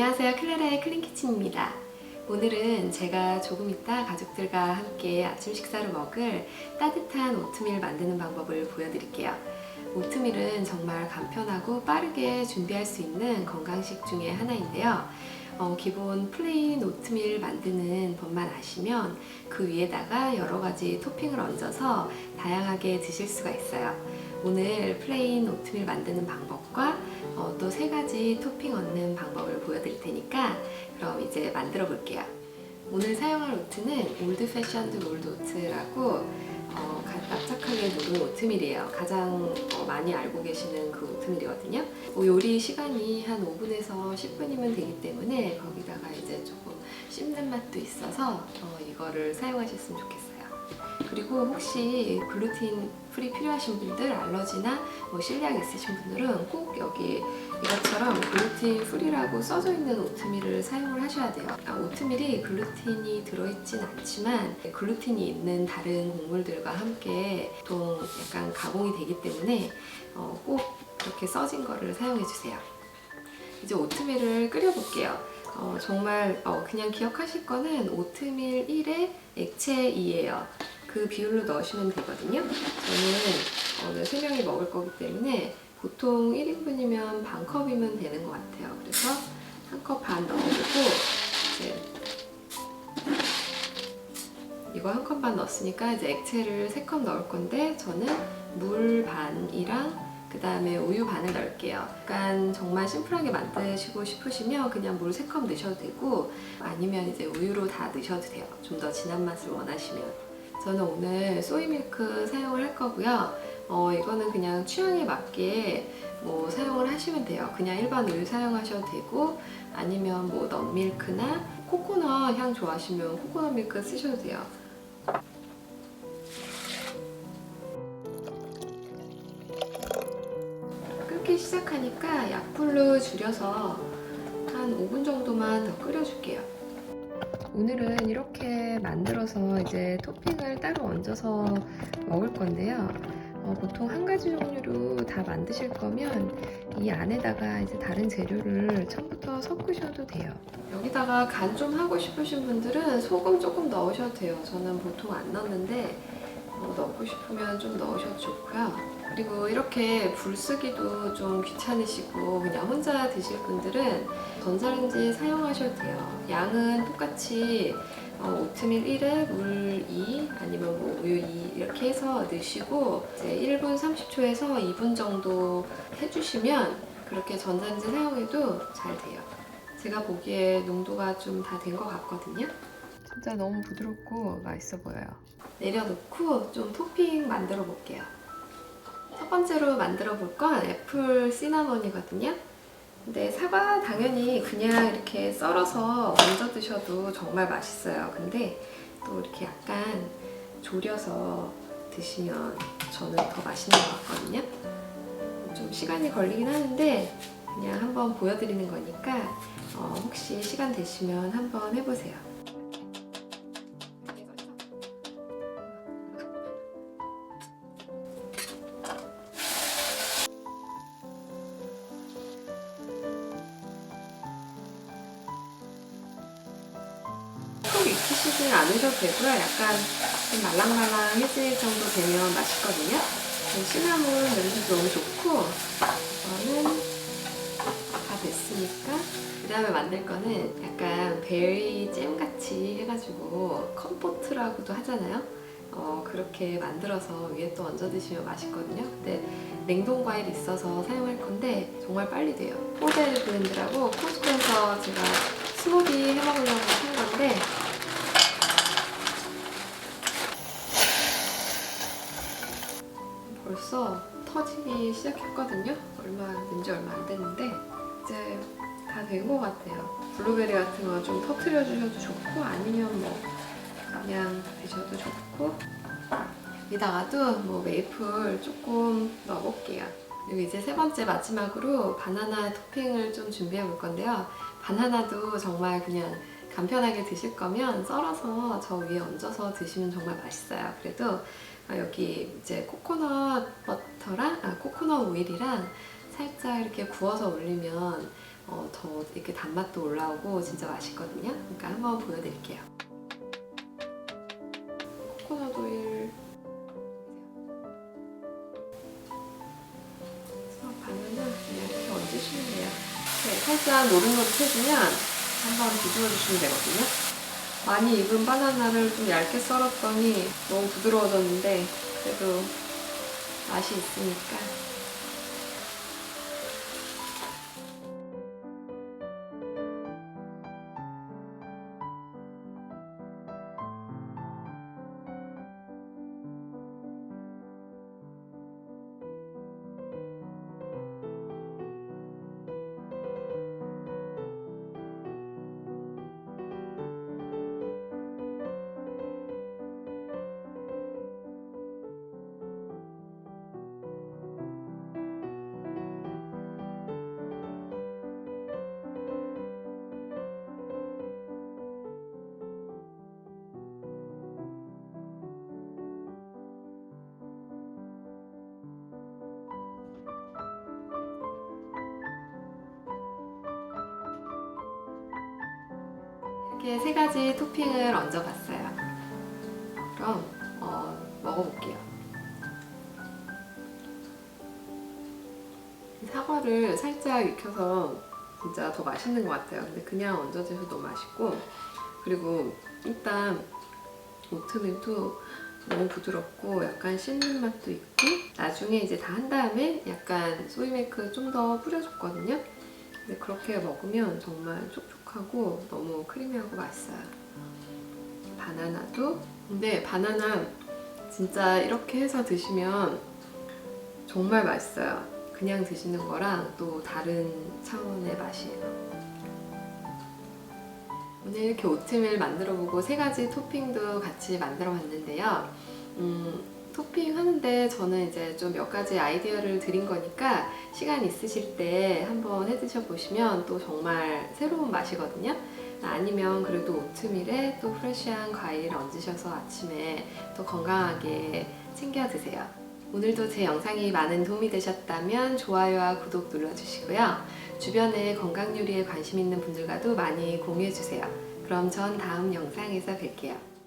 안녕하세요. 클라라의 클린키친입니다. 오늘은 제가 조금 이따 가족들과 함께 아침 식사로 먹을 따뜻한 오트밀 만드는 방법을 보여드릴게요. 오트밀은 정말 간편하고 빠르게 준비할 수 있는 건강식 중에 하나인데요. 어, 기본 플레인 오트밀 만드는 법만 아시면 그 위에다가 여러 가지 토핑을 얹어서 다양하게 드실 수가 있어요. 오늘 플레인 오트밀 만드는 방법과 어, 또세 가지 토핑 얹는 방법을 보여드릴 테니까 그럼 이제 만들어 볼게요. 오늘 사용할 오트는 올드 패션드 롤드 오트라고 어, 가- 납작하게 누른 오트밀이에요. 가장 어, 많이 알고 계시는 그 오트밀이거든요. 뭐 요리 시간이 한 5분에서 10분이면 되기 때문에 거기다가 이제 조금 씹는 맛도 있어서 어, 이거를 사용하셨으면 좋겠어요. 그리고 혹시 글루틴 프리 필요하신 분들, 알러지나 뭐 실리악 있으신 분들은 꼭 여기 이것처럼 글루틴 프리라고 써져 있는 오트밀을 사용을 하셔야 돼요. 아, 오트밀이 글루틴이 들어있진 않지만 글루틴이 있는 다른 곡물들과 함께 보통 약간 가공이 되기 때문에 어, 꼭 이렇게 써진 거를 사용해 주세요. 이제 오트밀을 끓여 볼게요. 어, 정말 어, 그냥 기억하실 거는 오트밀 1에 액체 2예요. 그 비율로 넣으시면 되거든요. 저는 오늘 3명이 먹을 거기 때문에 보통 1인분이면 반 컵이면 되는 것 같아요. 그래서 한 컵 반 넣어주고 이제 이거 한 컵 반 넣었으니까 이제 액체를 3컵 넣을 건데 저는 물 반이랑 그 다음에 우유 반을 넣을게요. 약간 정말 심플하게 만드시고 싶으시면 그냥 물 3컵 넣으셔도 되고 아니면 이제 우유로 다 넣으셔도 돼요. 좀 더 진한 맛을 원하시면. 저는 오늘 소이밀크 사용을 할 거고요. 어, 이거는 그냥 취향에 맞게 뭐 사용을 하시면 돼요. 그냥 일반 우유 사용하셔도 되고 아니면 뭐 넛밀크나 코코넛 향 좋아하시면 코코넛 밀크 쓰셔도 돼요. 끓기 시작하니까 약불로 줄여서 한 5분 정도만 더 끓여줄게요. 오늘은 이렇게 만들어서 이제 토핑을 따로 얹어서 먹을 건데요. 어, 보통 한 가지 종류로 다 만드실 거면 이 안에다가 이제 다른 재료를 처음부터 섞으셔도 돼요. 여기다가 간 좀 하고 싶으신 분들은 소금 조금 넣으셔도 돼요. 저는 보통 안 넣는데 어, 넣고 싶으면 좀 넣으셔도 좋고요. 그리고 이렇게 불 쓰기도 좀 귀찮으시고 그냥 혼자 드실 분들은 전자레인지 사용하셔도 돼요. 양은 똑같이 어, 오트밀 1에 물 2, 아니면 뭐 우유 2 이렇게 해서 넣으시고 이제 1분 30초에서 2분 정도 해주시면 그렇게 전자레인지 사용해도 잘 돼요. 제가 보기에 농도가 좀 다 된 것 같거든요. 진짜 너무 부드럽고 맛있어 보여요. 내려놓고 좀 토핑 만들어 볼게요. 첫 번째로 만들어 볼 건 애플 시나몬이거든요. 근데 사과 당연히 그냥 이렇게 썰어서 얹어 드셔도 정말 맛있어요. 근데 또 이렇게 약간 졸여서 드시면 저는 더 맛있는 것 같거든요. 좀 시간이 걸리긴 하는데 그냥 한번 보여드리는 거니까 어, 혹시 시간 되시면 한번 해보세요. 익히시진 않으셔도 되고요. 약간 좀 말랑말랑해질 정도 되면 맛있거든요. 그 시나몬 냄새도 너무 좋고 이거는 다 됐으니까 그 다음에 만들 거는 약간 베리 잼 같이 해가지고 컴포트라고도 하잖아요. 어, 그렇게 만들어서 위에 또 얹어 드시면 맛있거든요. 근데 냉동 과일 있어서 사용할 건데 정말 빨리 돼요. 포베르 블렌드라고 코스코에서 제가 스무디 해 먹으려고 산 건데 벌써 터지기 시작했거든요. 얼마 된지 얼마 안 됐는데 이제 다 된 것 같아요. 블루베리 같은 거 좀 터트려 주셔도 좋고 아니면 뭐 그냥 드셔도 좋고 여기다가도 뭐 메이플 조금 넣어볼게요. 그리고 이제 세 번째 마지막으로 바나나 토핑을 좀 준비해 볼 건데요. 바나나도 정말 그냥 간편하게 드실 거면 썰어서 저 위에 얹어서 드시면 정말 맛있어요. 그래도 아, 여기 이제 코코넛 버터랑 아, 코코넛 오일이랑 살짝 이렇게 구워서 올리면 어, 더 이렇게 단맛도 올라오고 진짜 맛있거든요. 그러니까 한번 보여드릴게요. 코코넛 오일 바나나 그냥 이렇게 얹으시면 돼요. 네, 살짝 노릇노릇해지면 한번 뒤집어 주시면 되거든요. 많이 익은 바나나를 좀 얇게 썰었더니 너무 부드러워졌는데 그래도 맛이 있으니까 이렇게 세 가지 토핑을 얹어봤어요. 그럼 어, 먹어볼게요. 사과를 살짝 익혀서 진짜 더 맛있는 것 같아요. 근데 그냥 얹어져서 너무 맛있고 그리고 일단 오트밀도 너무 부드럽고 약간 씹는 맛도 있고 나중에 이제 다 한 다음에 약간 소이밀크 좀 더 뿌려줬거든요. 근데 그렇게 먹으면 정말 촉촉하고 너무 크리미하고 맛있어요. 바나나도 근데 바나나 진짜 이렇게 해서 드시면 정말 맛있어요. 그냥 드시는 거랑 또 다른 차원의 맛이에요. 오늘 이렇게 오트밀 만들어 보고 세 가지 토핑도 같이 만들어 봤는데요. 음, 토핑 하는데 저는 이제 좀 몇 가지 아이디어를 드린 거니까 시간 있으실 때 한번 해 드셔 보시면 또 정말 새로운 맛이거든요. 아니면 그래도 오트밀에 또 프레쉬한 과일 얹으셔서 아침에 또 건강하게 챙겨 드세요. 오늘도 제 영상이 많은 도움이 되셨다면 좋아요와 구독 눌러주시고요. 주변에 건강 요리에 관심 있는 분들과도 많이 공유해 주세요. 그럼 전 다음 영상에서 뵐게요.